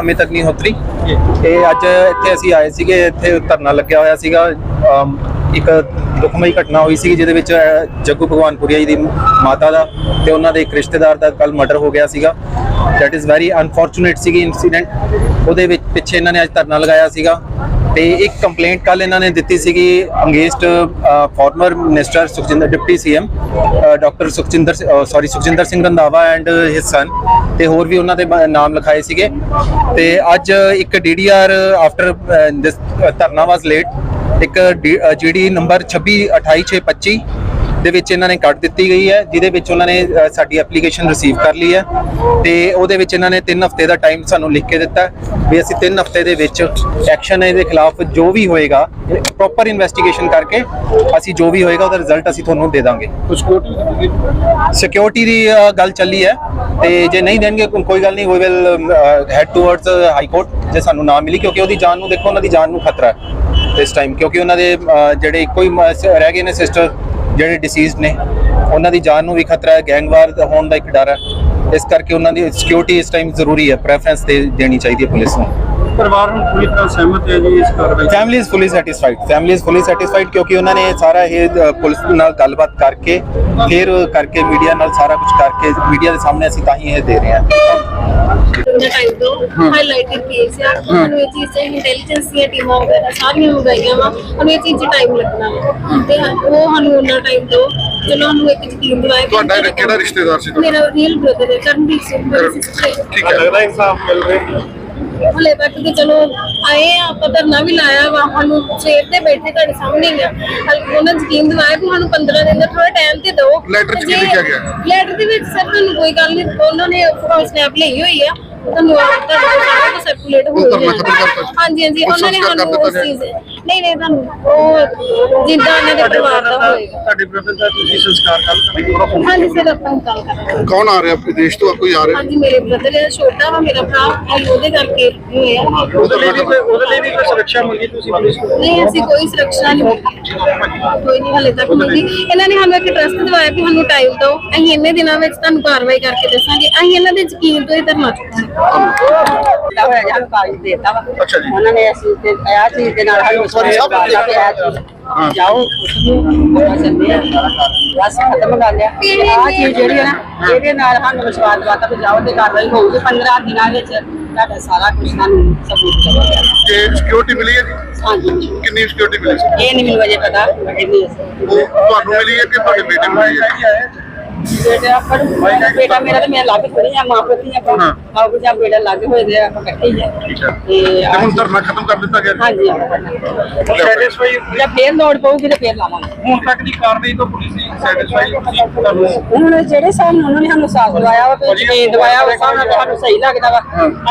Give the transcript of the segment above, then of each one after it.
ਅਮਿਤ ਅਗਨੀਹੋਤਰੀ ਇਹ ਅੱਜ ਇੱਥੇ ਅਸੀਂ ਆਏ ਸੀਗੇ ਇੱਥੇ ਧਰਨਾ ਲੱਗਿਆ ਹੋਇਆ ਸੀਗਾ। ਇੱਕ ਦੁਖਮਈ ਘਟਨਾ ਹੋਈ ਸੀ ਜਿਹਦੇ ਵਿੱਚ ਜੱਗੂ ਭਗਵਾਨਪੁਰੀਆ ਜੀ ਦੀ ਮਾਤਾ ਦਾ ਤੇ ਉਹਨਾਂ ਦੇ ਇੱਕ ਰਿਸ਼ਤੇਦਾਰ ਦਾ ਕੱਲ ਮਰਡਰ ਹੋ ਗਿਆ ਸੀਗਾ। ਦੈਟ ਇਜ਼ ਵੈਰੀ ਅਨਫੋਰਚੂਨੇਟ ਸੀਗੀ ਇਨਸੀਡੈਂਟ ਉਹਦੇ ਵਿੱਚ ਪਿੱਛੇ ਇਹਨਾਂ ਨੇ ਅੱਜ ਧਰਨਾ ਲਗਾਇਆ ਸੀਗਾ। ਤੇ ਇੱਕ ਕੰਪਲੇਂਟ ਕੱਲ ਇਹਨਾਂ ਨੇ ਦਿੱਤੀ ਸੀਗੀ against farmer minister Sukhjinder deputy CM doctor Sukhjinder sorry Sukhjinder Singh Randhawa and his son ਤੇ ਹੋਰ ਵੀ ਉਹਨਾਂ ਦੇ ਨਾਮ ਲਿਖਾਏ ਸੀਗੇ। ਤੇ ਅੱਜ ਇੱਕ DDR after this dharna was late ਇੱਕ ਜੀਡੀ ਨੰਬਰ 2628625 ਦੇ ਵਿੱਚ ਇਹਨਾਂ ਨੇ ਕੱਟ ਦਿੱਤੀ ਗਈ ਹੈ ਜਿਹਦੇ ਵਿੱਚ ਉਹਨਾਂ ਨੇ ਸਾਡੀ ਐਪਲੀਕੇਸ਼ਨ ਰਿਸੀਵ ਕਰ ਲਈ ਹੈ ਤੇ ਉਹਦੇ ਵਿੱਚ ਇਹਨਾਂ ਨੇ 3 ਹਫ਼ਤੇ ਦਾ ਟਾਈਮ ਸਾਨੂੰ ਲਿਖ ਕੇ ਦਿੱਤਾ ਵੀ ਅਸੀਂ 3 ਹਫ਼ਤੇ ਦੇ ਵਿੱਚ ਐਕਸ਼ਨ ਇਹਦੇ ਖਿਲਾਫ ਜੋ ਵੀ ਹੋਏਗਾ ਪ੍ਰੋਪਰ ਇਨਵੈਸਟੀਗੇਸ਼ਨ ਕਰਕੇ ਅਸੀਂ ਜੋ ਵੀ ਹੋਏਗਾ ਉਹਦਾ ਰਿਜ਼ਲਟ ਅਸੀਂ ਤੁਹਾਨੂੰ ਦੇ ਦਾਂਗੇ। ਸਿਕਿਉਰਿਟੀ ਦੀ ਗੱਲ ਚੱਲੀ ਹੈ ਤੇ ਜੇ ਨਹੀਂ ਦੇਣਗੇ ਕੋਈ ਗੱਲ ਨਹੀਂ we will head towards high court ਜੇ ਸਾਨੂੰ ਨਾ ਮਿਲੀ ਕਿਉਂਕਿ ਉਹਦੀ ਜਾਨ ਨੂੰ ਦੇਖੋ ਉਹਨਾਂ ਦੀ ਜਾਨ ਨੂੰ ਖਤਰਾ ਹੈ ਇਸ ਟਾਈਮ ਕਿਉਂਕਿ ਉਹਨਾਂ ਦੇ ਜਿਹੜੇ ਇੱਕੋ ਹੀ ਰਹਿ ਗਏ ਨੇ ਸਿਸਟਰ ਜਿਹੜੇ ਡਿਸੀਜ਼ਡ ਨੇ ਉਹਨਾਂ ਦੀ ਜਾਨ ਨੂੰ ਵੀ ਖਤਰਾ ਹੈ ਗੈਂਗਵਾਰ ਹੋਣ ਦਾ ਇੱਕ ਡਰ ਹੈ। ਇਸ ਕਰਕੇ ਉਹਨਾਂ ਦੀ ਸਿਕਿਉਰਿਟੀ ਇਸ ਟਾਈਮ ਜ਼ਰੂਰੀ ਹੈ ਪ੍ਰੈਫਰੈਂਸ ਦੇ ਦੇਣੀ ਚਾਹੀਦੀ ਹੈ ਪੁਲਿਸ ਨੂੰ। ਪਰਿਵਾਰ ਹੁਣ ਪੂਰੀ ਤਰ੍ਹਾਂ ਸਹਿਮਤ ਹੈ ਜੀ ਇਸ ਕਾਰਵਾਈ। Family is fully satisfied family is fully satisfied ਕਿਉਂਕਿ ਉਹਨਾਂ ਨੇ ਸਾਰਾ ਇਹ ਪੁਲਿਸ ਨਾਲ ਗੱਲਬਾਤ ਕਰਕੇ ਫਿਰ ਕਰਕੇ ਮੀਡੀਆ ਨਾਲ ਸਾਰਾ ਕੁਝ ਕਰਕੇ ਮੀਡੀਆ ਦੇ ਸਾਹਮਣੇ ਅਸੀਂ ਤਾਂ ਹੀ ਇਹ ਦੇ ਰਹੇ ਹਾਂ। ਦਾ ਟਾਈਮ ਤੋਂ ਹਾਈਲਾਈਟਡ ਕੇਸ ਆ। ਸਾਨੂੰ ਇਹ ਚੀਜ਼ ਤੇ ਇੰਟੈਲੀਜੈਂਸ ਦੀਆਂ ਟੀਮਾਂ ਵਗੈਰਾ ਸਾਰੀਆਂ ਮੰਗਾਈਆਂ ਵਾ। ਸਾਨੂੰ ਇਹ ਚੀਜ਼ 'ਚ ਟਾਈਮ ਲੱਗਣਾ ਵਾ। ਤੇ ਉਹ ਸਾਨੂੰ ਉਹਨਾਂ ਟਾਈਮ ਤੋਂ ਚਲੋ ਸਾਨੂੰ ਇੱਕ ਯਕੀਨ ਦਿਵਾਇਆ। ਕਿ ਤੁਹਾਡਾ ਕਿਹੜਾ ਰਿਸ਼ਤੇਦਾਰ ਸੀ ਤੁਹਾਡਾ? ਮੇਰਾ ਰੀਅਲ ਬ੍ਰਦਰ ਹੈ ਕਰਨਦੀਪ ਸਿੰਘ ਮੇਰੀ sister ਹੈ। ਠੀਕ ਹੈ। ਲੱਗਦਾ ਇਨਸਾਫ ਮਿਲ ਰਿਹਾ। ਹਲੇ ਤੱਕ ਤੇ ਚਲੋ ਆਏ ਆ ਆਪਾਂ ਧਰਨਾ ਵੀ ਲਾਇਆ ਵਾ ਸਾਨੂੰ ਸਵੇਰ ਦੇ ਬੈਠੇ ਤੁਹਾਡੇ ਸਾਹਮਣੇ ਹੀ ਆ। ਹਲ- ਉਹਨਾਂ ਯਕੀਨ ਦਿਵਾਇਆ ਕਿ ਸਾਨੂੰ 15 ਦਿਨ ਦਾ ਥੋੜਾ ਟਾਈਮ ਤੇ ਦਿਓ। ਲੈਟਰ 'ਚ ਕੀ ਜੇ- ਲਿਖਿਆ ਗਿਆ? ਲੈਟਰ ਦੇ ਵਿੱਚ ਸਰ ਤੁਹਾਨੂੰ ਕੋਈ ਗੱਲ ਨਹੀਂ ਉਹਨਾਂ ਨੇ ਸਨੈਪ ਲਈ ਹੋਈ ਆ। ਤੁਹਾਨੂੰ ਤੁਹਾਡੇ ਕੋਲ ਸਾਰਾ ਕੁਝ ਸਰਕੂਲੇਟ ਹੋ ਉਹ ਧਰਨਾ ਗਿਆ ਖਤਮ ਕਰਤਾ ਜੀ। ਹਾਂਜੀ ਹਾਂਜੀ ਉਹ ਉਹਨਾਂ ਨੇ ਸੰਸਕਾਰ ਸਾਨੂੰ ਉਸ ਚੀਜ਼ ਨਹੀਂ ਨਹੀਂ ਤੁਹਾਨੂੰ ਉਹ ਜਿੱਦਾਂ ਇਹਨਾਂ ਦੇ ਪਰਿਵਾਰ ਦਾ ਹੋਏਗਾ। ਤੁਹਾਡੇ ਬ੍ਰਦਰ ਦਾ ਤੁਸੀਂ ਸੰਸਕਾਰ ਕੱਲ ਕਰਾਂਗੇ? ਹਾਂਜੀ ਸਰ ਆਪਾਂ ਗੱਲ ਕਰਾਂਗੇ। ਕੌਣ ਆ ਰਿਹਾ? ਵਿਦੇਸ਼ ਤੋਂ ਕੋਈ ਆ ਰਿਹਾ? ਹਾਂਜੀ ਮੇਰੇ ਬ੍ਰਦਰ ਹੈ ਛੋਟਾ ਵਾ ਮੇਰਾ ਭਰਾ ਅਸੀਂ ਉਹਦੇ ਕਰਕੇ ਹੋਇਆ ਉਹਦੇ ਲਈ ਵੀ ਕੋਈ ਉਹਦੇ ਲਈ ਵੀ ਕੋਈ ਸੁਰੱਖਿਆ ਮੰਗੀ ਤੁਸੀਂ ਪੁਲਿਸ ਕੋਲ ਨਹੀਂ ਅਸੀਂ ਕੋਈ ਸੁਰੱਖਿਆ ਨਹੀਂ ਮਿਲੀ ਕੋਈ ਨਹੀਂ ਹਲੇ ਤੱਕ ਮਿਲੀ ਇਹਨਾਂ ਨੇ ਸਾਨੂੰ ਇੱਕ ਟਰਸਟ ਦਿਵਾਇਆ ਕਿ ਸਾਨੂੰ ਟਾਈਮ ਦਿਓ। ਅਸੀਂ ਇੰਨੇ ਦਿਨਾਂ ਵਿੱਚ ਤੁਹਾਨੂੰ ਕਾਰਵਾਈ ਕਰਕੇ ਦੱਸਾਂਗੇ। ਅਸੀਂ ਇਹਨਾਂ ਦੇ ਯਕੀਨ ਤੋਂ ਹੀ ਧਰਨਾ ਚੁੱਕਾਂਗੇ। ਦਿੱਤਾ ਹੋਇਆ ਜਾਂ ਕਾਗਜ਼ ਦੇਤਾ ਵਾ ਅੱਛਾ ਜੀ। ਉਹਨਾਂ ਨੇ ਅਸੀਂ ਤੇ ਆ ਚੀਜ਼ ਦੇ ਨਾਲ ਸਾਨੂੰ ਸੋਰੀ ਸਾਹਿਬ, ਦਿੱਤਾ ਕਿ ਆਹ ਚੀਜ਼ ਜਾਓ ਬਸ ਚੱਲਦੇ ਆ ਬਸ ਖਤਮ ਕਰ ਲਿਆ ਆ ਚੀਜ਼ ਜਿਹੜੀ ਹੈ ਨਾ ਇਹਦੇ ਨਾਲ ਸਾਨੂੰ ਵਿਸ਼ਵਾਸ ਦਵਾਤਾ ਵੀ ਜਾਓ ਤੇ ਕਾਰਵਾਈ ਹੋਊਗੀ 15 ਦਿਨਾਂ ਵਿੱਚ ਤੁਹਾਡਾ ਸਾਰਾ ਕੁਝ ਸਾਨੂੰ ਸਬੂਤ ਕਰਵਾਇਆ ਤੇ ਸਿਕਿਉਰਿਟੀ ਮਿਲੀ ਹੈ ਜੀ ਹਾਂਜੀ ਕਿੰਨੀ ਸਿਕਿਉਰਿਟੀ ਮਿਲੀ ਸੀ ਇਹ ਨਹੀਂ ਮੈਨੂੰ ਅਜੇ ਪਤਾ ਕਿੰਨੀ ਹੈ ਉਹ ਤੁਹਾਨੂੰ ਮਿਲੀ ਹੈ ਕਿ ਤੁਹਾਡੇ ਬੇਟੇ ਨੂੰ ਮਿਲੀ ਹੈ ਬੇਟਾ ਪਰ ਬੇਟਾ ਮੇਰਾ ਤੇ ਮੈਂ ਲੱਗ ਥੋੜੀ ਆ ਮਾਂ ਪਤੀ ਆ ਹਾਂ। ਆਪ ਜਾਂ ਬੇਟਾ ਲੱਗ ਹੋਏ ਦੇ ਆ ਆਪਾਂ ਇਕੱਠੇ ਹੀ ਆ। ਠੀਕ ਹੈ ਤੇ ਤੇ ਹੁਣ ਧਰਨਾ ਖਤਮ ਕਰ ਦਿੱਤਾ ਗਿਆ। ਹਾਂਜੀ। ਸੈਟੀਸਫਾਈ ਜੇ ਫੇਰ ਲੋੜ ਪਊਗੀ ਤੇ ਫੇਰ ਲਾਵਾਂਗੇ। ਹੁਣ ਤੱਕ ਦੀ ਕਾਰਵਾਈ ਤੋਂ ਪੁਲਿਸ ਦੀ ਸੈਟੀਸਫਾਈ ਤੁਸੀਂ ਤੁਹਾਨੂੰ ਉਹਨਾਂ ਨੇ ਜਿਹੜੇ ਨਾਲ ਉਹਨਾਂ ਨੇ ਸਾਨੂੰ ਸਾਥ ਦਵਾਇਆ ਵਾ ਤੇ ਜਮੀਨ ਦਵਾਇਆ ਉਸ ਹਿਸਾਬ ਨਾਲ ਸਾਨੂੰ ਸਹੀ ਲੱਗਦਾ ਵਾ।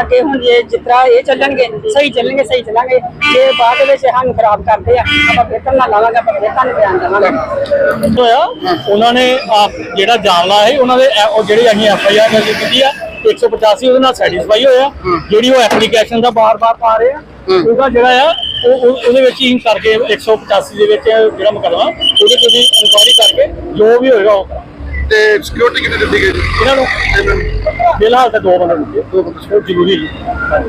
ਅੱਗੇ ਹੁਣ ਜੇ ਜਿਸ ਤਰ੍ਹਾਂ ਇਹ ਚੱਲਣਗੇ ਸਹੀ ਚੱਲਣਗੇ ਸਹੀ ਚੱਲਾਂਗੇ ਜੇ ਬਾਅਦ ਦੇ ਵਿੱਚ ਸਾਨੂੰ ਖਰਾਬ ਕਰਦੇ ਆ। ਆਪਾਂ ਫਿਰ ਧਰਨਾ ਲਾਵਾਂਗੇ ਆਪਾਂ ਫਿਰ ਤੁਹਾਨੂੰ ਬਿਆਨ ਦੇਵਾਂਗੇ ਹੋਇਆ ਉਹਨਾਂ ਨੇ ਆਪ ਜਿਹੜਾ ਜਾਮਲਾ ਹੈ ਉਹਨਾਂ ਦੇ ਐ- ਉਹ ਜਿਹੜੀ ਅਸੀਂ ਐਫ ਆਈ ਆਰ ਦਰਜ ਕੀਤੀ ਆ 185 ਉਹਦੇ ਨਾਲ ਸੈਟੀਸਫਾਈ ਹੋਇਆ ਜਿਹੜੀ ਉਹ ਐਪਲੀਕੇਸ਼ਨ ਦਾ ਬਾਰ-ਬਾਰ ਪਾ ਰਹੇ ਆ ਉਹਦਾ ਜਿਹੜਾ ਆ ਉਹ ਉਹ- ਉਹਦੇ ਵਿੱਚ ਹੀ ਕਰਕੇ 185 ਦੇ ਵਿੱਚ ਜਿਹੜਾ ਮੁਕੱਦਮਾ ਉਹਦੇ ਤੇ ਵੀ ਇਨਕੁਆਇਰੀ ਕਰਕੇ ਜੋ ਵੀ ਹੋਏਗਾ ਉਹ ਕਰਾਂਗੇ। ਤੇ ਸਿਕਿਉਰਿਟੀ ਕਿੰਨੀ ਦਿੱਤੀ ਗਈ ਜੀ? ਇਹਨਾਂ ਨੂੰ ਇਹਨਾਂ ਨੂੰ। ਫਿਲਹਾਲ ਤਾਂ ਦੋ ਬੰਦੇ ਦਿੱਤੇ ਦੋ ਬੰਦੇ। ਉਹ ਜ਼ਰੂਰੀ ਹੈ